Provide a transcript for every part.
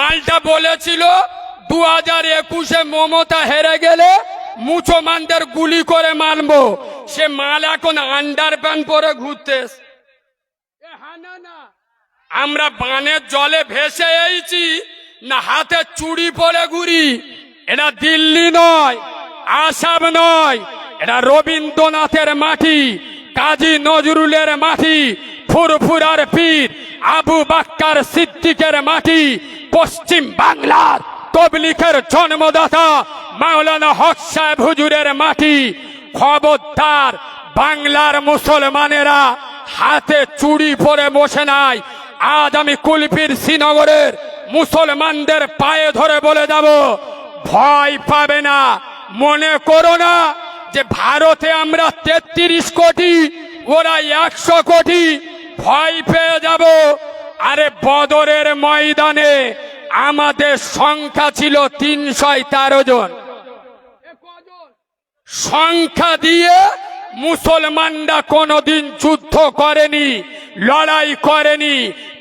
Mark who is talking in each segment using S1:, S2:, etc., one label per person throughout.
S1: মালটা বলেছিল দু হাজার একুশে মমতা হেরে গেলে মুসলমানদের গুলি করে মানবো সে মাল এখন আন্ডার প্যান্ট পরে ঘুরতে আমরা বানের জলে ভেসে এইছি না হাতে চুড়ি পরে ঘুরি। এটা দিল্লি নয়, আসাম নয়, এটা রবীন্দ্রনাথের মাটি, কাজী নজরুলের মাটি, ফুরফুরার পীর, আবু বাক্কার সিদ্দিকের মাটি পশ্চিম বাংলার তবলিখের জন্মদাতা মাওলানা হক সাহেব হুজুরের মাটি। খবরদার বাংলার মুসলমানেরা হাতে চুড়ি পরে বসে নাই। আজ আমি কুলপির শ্রীনগরের মুসলমানদের পায়ে ধরে বলে যাব, ভয় পাবে না। মনে করো না যে ভারতে আমরা তেত্রিশ কোটি, ওরা একশো কোটি, ভয় পেয়ে যাব। আরে বদরের ময়দানে আমাদের সংখ্যা ছিল তিনশো তেরো জন। সংখ্যা দিয়ে মুসলমানরা কোনোদিন যুদ্ধ করেনি, লড়াই করেনি।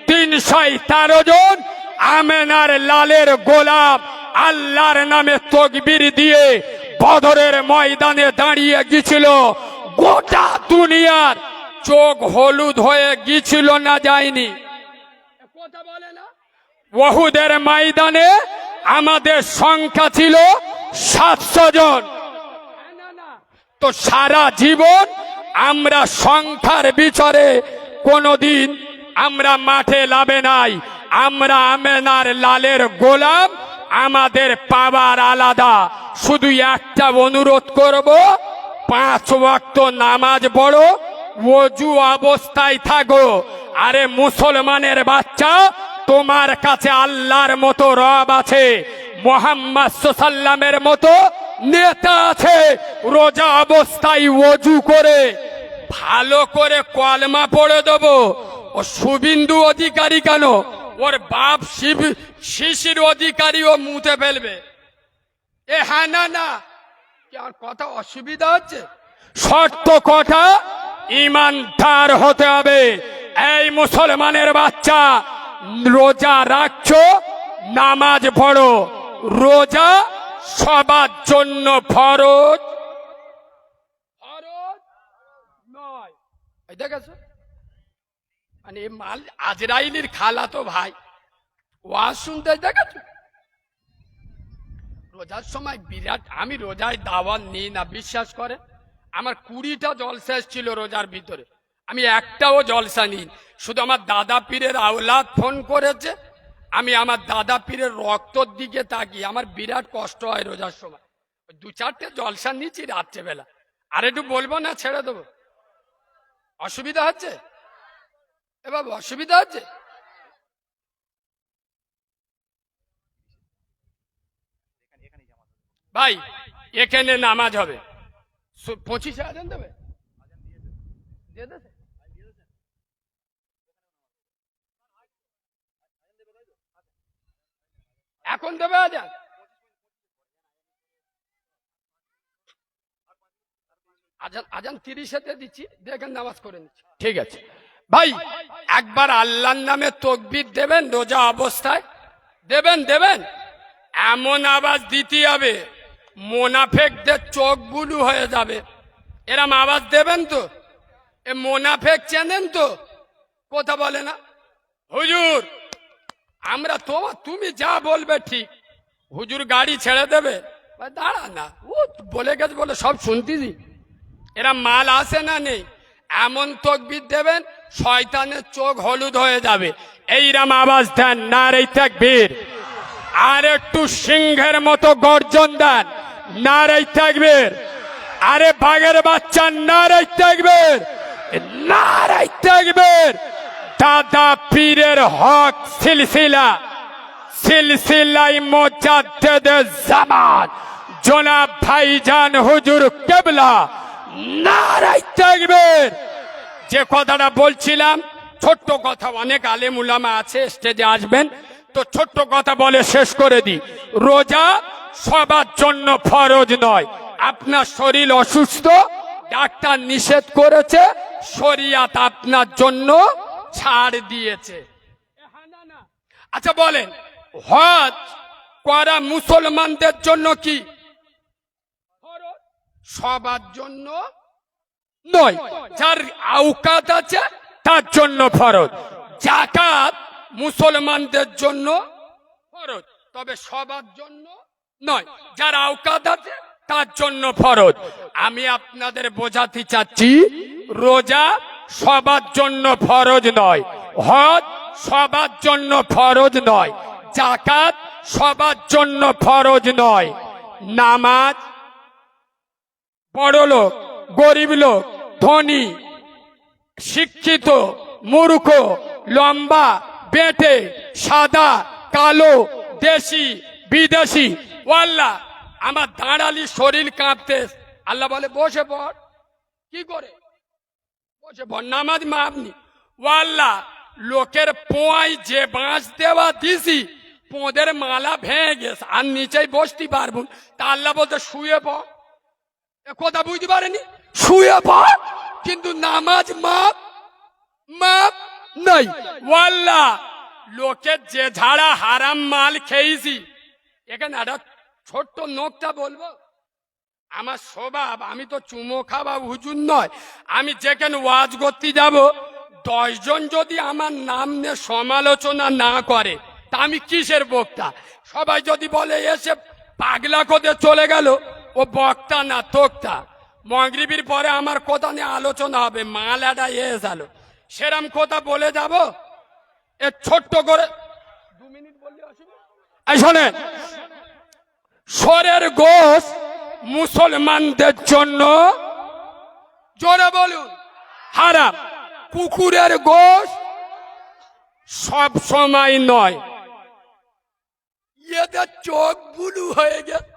S1: তিনশো তেরো জন আমেনার লালের গোলাপ আল্লাহর নামে তকবির দিয়ে বদরের ময়দানে দাঁড়িয়ে গিয়েছিল। গোটা দুনিয়ার চোখ হলুদ হয়ে গিয়েছিল না যায়নি। কথা বলে না? ওহুদের ময়দানে আমাদের সংখ্যা ছিল সাতশো জন। তো সারা জীবন আমরা সংখ্যার বিচারে কোনোদিন আমরা মাঠে লাভে নাই। আমরা আমেনার লালের গোলাম আমাদের পাবার আলাদা। শুধু একটা অনুরোধ করব পাঁচ ওয়াক্ত নামাজ পড়ো ওজু অবস্থায় থাকো। আরে মুসলমানের বাচ্চা, তোমার কাছে আল্লাহর মতো রব আছে, মোহাম্মদ সাল্লামের মতো নেতা আছে, রোজা অবস্থায় ওজু করে, ভালো করে কলমা পড়ে দেবো। ও শুভিন্দু অধিকারী কেন? ওর বাপ শিব, শিশির অধিকারী ও মুতে ফেলবে। এ হ্যাঁ না না কথা অসুবিধা হচ্ছে? শর্ত কথা ইমানদার হতে হবে। এই মুসলমানের বাচ্চা, রোজা রাখছো, নামাজ পড়ো। রোজা সবার জন্য ফরজ। নয়। দেখেছ? মানে মাল খালা তো ভাই। ওয়াজ শুনতে রোজার সময় বিরাট, আমি রোজায় দাওয়াত নিই না, বিশ্বাস করে আমার কুড়িটা জলসা ছিল রোজার ভিতরে। আমি একটাও জলসা নিই। শুধু আমার দাদা পীরের আওলাদ ফোন করেছে। আমি আমার দাদা পীরের রক্তর দিকে তাকিয়ে আমার বিরাট কষ্ট হয় রোজার সময়। দু চারটে জলসা নিচ্ছি রাত্রেবেলা। আর একটু বলব না, ছেড়ে দেবো? অসুবিধা হচ্ছে? এ বাবু, অসুবিধা হচ্ছে? ভাই, এখানে নামাজ হবে। পঁচিশে আজান দেবে দিয়ে দেবে? এখন দেবে আজান আজান আজান তিরিশেতে দিচ্ছি দেখেন নামাজ করে নিচ্ছি। ঠিক আছে। ভাই, একবার আল্লাহর নামে তকবির দেবেন, রোজা অবস্থায় দেবেন দেবেন? এমন আওয়াজ দিতে হবে, মোনাফেকদের চোখ বুলু হয়ে যাবে। এরম আওয়াজ দেবেন তো? এ মোনাফেক চেনেন তো? কথা বলে না? হুজুর আমরা তোমার তুমি যা বলবে ঠিক। হুজুর গাড়ি ছেড়ে দেবে। দাঁড়া না, ও বলে গেছে বলে সব শুনতেছি। এরা মাল আসে না নেই? এমন তকবির দেবেন, শয়তানের চোখ হলুদ হয়ে যাবে। এইরাম আওয়াজ দেন না রে থাকবীর আর একটু সিংহের মতো গর্জন দেন না রে থাকবীর আরে বাঘের বাচ্চা না রে থাকবীর না রে থাকবীর দাদা পীরের হক সিলসিলা। সিলসিলাই মোজাদ্দেদ জামান জনাব ভাইজান হুজুর কেবলা। নারাই থাকবেন যে কথাটা বলছিলাম, ছোট্ট কথা অনেক আলেম উলামা আছে স্টেজে আসবেন। তো ছোট্ট কথা বলে শেষ করে দিই। রোজা সবার জন্য ফরজ নয়। আপনার শরীর অসুস্থ, ডাক্তার নিষেধ করেছে, শরিয়াত আপনার জন্য ছাড় দিয়েছে। আচ্ছা বলেন, হজ করা মুসলমানদের জন্য কি? সবার জন্য নয়। যার আউকাত আছে, তার জন্য ফরজ। জাকাত মুসলমানদের জন্য ফরজ। তবে সবার জন্য নয়। যার আউকাত আছে, তার জন্য ফরজ। আমি আপনাদের বোঝাতে চাচ্ছি, রোজা সবার জন্য ফরজ নয়। হজ সবার জন্য ফরজ নয়। জাকাত সবার জন্য ফরজ নয়। নামাজ বড় লোক গরিব লোক ধনী, শিক্ষিত, মূর্খ, লম্বা, বেটে, সাদা, কালো, দেশি, বিদেশি, ওয়াল্লা। আমার দাঁড়ালি শরীর কাঁপতে আল্লাহ বলে, বসে পড়। কি করে? বসে পড় নামাজ মা আপনি ওয়াল্লা, লোকের পোয়াই যে বাঁশ দেওয়া দিছি, পোঁদের মালা ভেঙে গেছে, আর নিচেই বসতে পারব তা আল্লাহ বলতে শুয়ে এ কথা বুঝতে পারেনি? শুয়ে পড়, কিন্তু নামাজ মাপ মাপ নাই। ওয়াল্লা লোকের যে ঝাড়া হারাম মাল খেয়েছি, এখানে একটা ছোট্ট নোকটা বলব আমার স্বভাব আমি তো চুমো খাওয়া হুজুর নয়। আমি যেখানে ওয়াজ করতে যাব দশজন যদি আমার নাম নিয়ে সমালোচনা না করে তা আমি কিসের বক্তা? সবাই যদি বলে এসে পাগলা করে চলে গেল ও বক্তা না তোক্তা? মগরিবির পরে আমার কথা নিয়ে আলোচনা হবে মালাটা এস আলো সেরাম কথা বলে যাব? এ ছোট্ট করে দু মিনিট বললে শোনেন সরের গোশ মুসলমানদের জন্য জোরে বলুন। হারাম। কুকুরের গোশ সব সময় নয়। এদের চোখ বুলু হয়ে গেছে।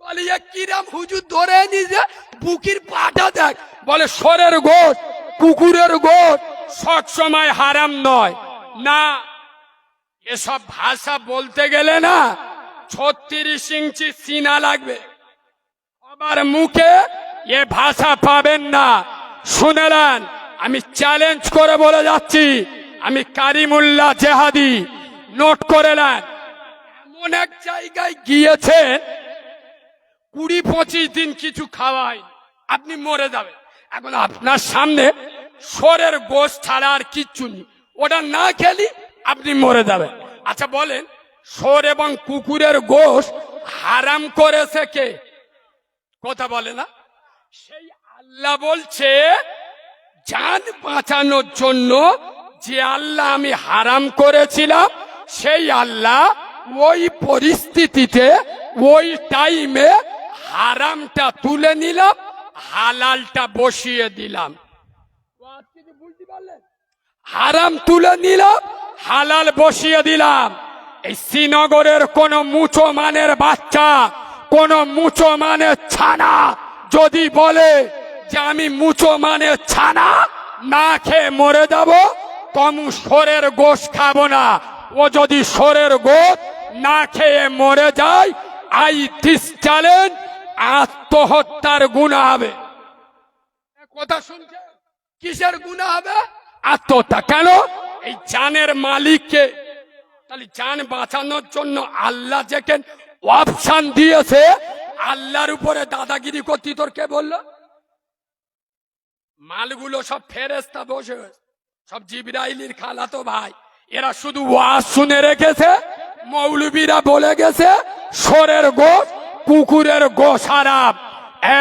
S1: বলে কিরাম হুজুর ধরে নিজে বুকির পাটা দেখ। বলে সরের গোশ কুকুরের গোশ সব সময় হারাম নয়। না এসব ভাষা বলতে গেলে না ছত্রিশ ইঞ্চি সিনা লাগবে। সবার মুখে এ ভাষা পাবেন না। শুনেলেন, আমি চ্যালেঞ্জ করে বলে যাচ্ছি, আমি কারিমুল্লাহ জেহাদি। নোট করে নেন এমন এক জায়গায় গিয়েছেন কুড়ি পঁচিশ দিন কিছু খাওয়াই আপনি মরে যাবেন। এখন আপনার সামনে সরের গোশ ছাড়া আর কিচ্ছু নেই। ওটা না খেলি, আপনি মরে যাবেন। আচ্ছা বলেন, সর এবং কুকুরের গোশ হারাম করেছে কে? কথা বলে না? সেই আল্লাহ বলছে জান বাঁচানোর জন্য যে আল্লাহ আমি হারাম করেছিলাম, সেই আল্লাহ ওই পরিস্থিতিতে, ওই টাইমে হারামটা তুলে নিলাম, হালালটা বসিয়ে দিলাম। হারাম তুলে নিলাম, হালাল বসিয়ে দিলাম। এই শ্রীনগরের কোন মুচো মানের বাচ্চা কোন মুচো মানের ছানা। যদি বলে যে আমি মুচো মানের ছানা, না খেয়ে মরে যাব তমু সরের গোশ খাব না। ও যদি সরের গোশ না খেয়ে মরে যায় আই দিস চ্যালেঞ্জ, আত্মহত্যার গুণা হবে। কথা শুনছে কিসের গুণা হবে? আত্মহত্যা। কেন? এই জানের মালিককে। তাহলে জান বাঁচানোর জন্য আল্লাহ যেখানে অপশান দিয়েছে। আল্লাহর উপরে দাদাগিরি করতি, তোর কে বলল? মালগুলো সব ফেরেস্তা বসে। সব জিবরাইলির খালাতো ভাই, এরা শুধু ওয়াজ শুনে রেখেছে, মৌলবীরা বলে গেছে, সরের গোশ, কুকুরের হারাম।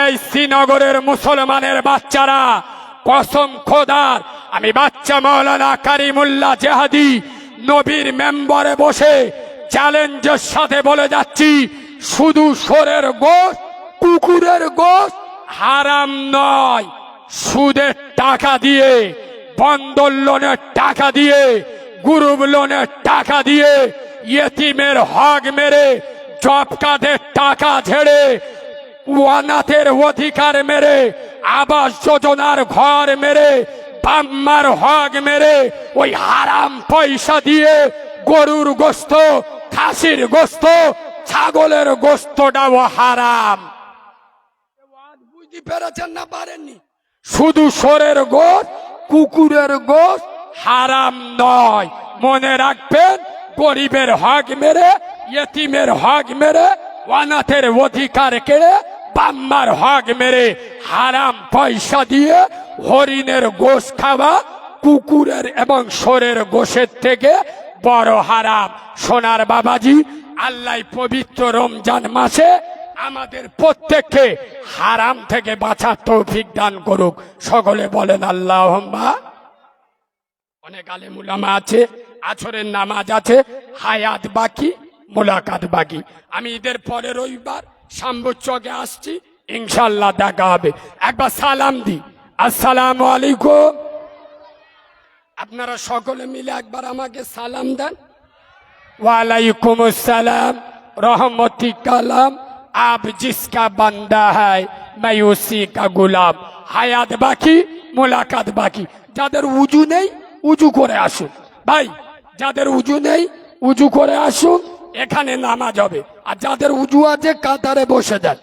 S1: এই শ্রীনগরের মুসলমানের বাচ্চারা, কসম খোদার, আমি বাচ্চা মৌলানা কারিমুল্লাহ জেহাদি, নবীর মেম্বারে বসে চ্যালেঞ্জের সাথে বলে যাচ্ছি, শুধু সরের গোশ, কুকুরের গোশ হারাম নয়। সুদের টাকা দিয়ে, বন্দর লোনের টাকা দিয়ে, গ্রুপ লোনের টাকা দিয়ে, ইয়েতিমের হক মেরে জব টাকা ঝেড়ে ওয়ানাথের অধিকার মেরে, আবাস যোজনার ঘর মেরে, বাম্মার হক মেরে, ওই হারাম পয়সা দিয়ে গরুর গোস্ত খাসির গোস্ত ছাগলের গোস্তটাও হারাম। বুঝতে পেরেছেন না পারেননি? শুধু সরের গোশ কুকুরের গোশ হারাম নয়। মনে রাখবেন গরিবের হক মেরে ইয়েতিমের হক মেরে অনাথের অধিকার কেড়ে বাম্মার হক মেরে হারাম পয়সা দিয়ে হরিণের গোশ খাওয়া কুকুরের এবং সরের গোশের থেকে বড় হারাম। সোনার বাবাজি, আল্লাহ পবিত্র রমজান মাসে আমাদের প্রত্যেককে হারাম থেকে বাঁচার তৌফিক দান করুক। সকলে বলেন আল্লাহ অনেক আলে মুলামা আছে আছরের নামাজ আছে, হায়াত বাকি, মোলাকাত বাকি। আমি ঈদের পরে রবিবার শাম্বুর চকে আসছি ইনশাল্লাহ দেখা হবে। একবার সালাম দি আসসালামু আলাইকুম। আপনারা সকলে মিলে একবার আমাকে সালাম দেন। ওয়ালাইকুম আসসালাম, রহমতি কালাম, আপ জিসকা বান্দা হয় মায়ুসি কা গুলাব হায়াত বাকি, মোলাকাত বাকি। যাদের উজু নেই, উজু করে আসুন। ভাই, যাদের উজু নেই, উজু করে আসুন, এখানে নামাজ হবে। আর যাদের উজু আছে, কাতারে বসে যান।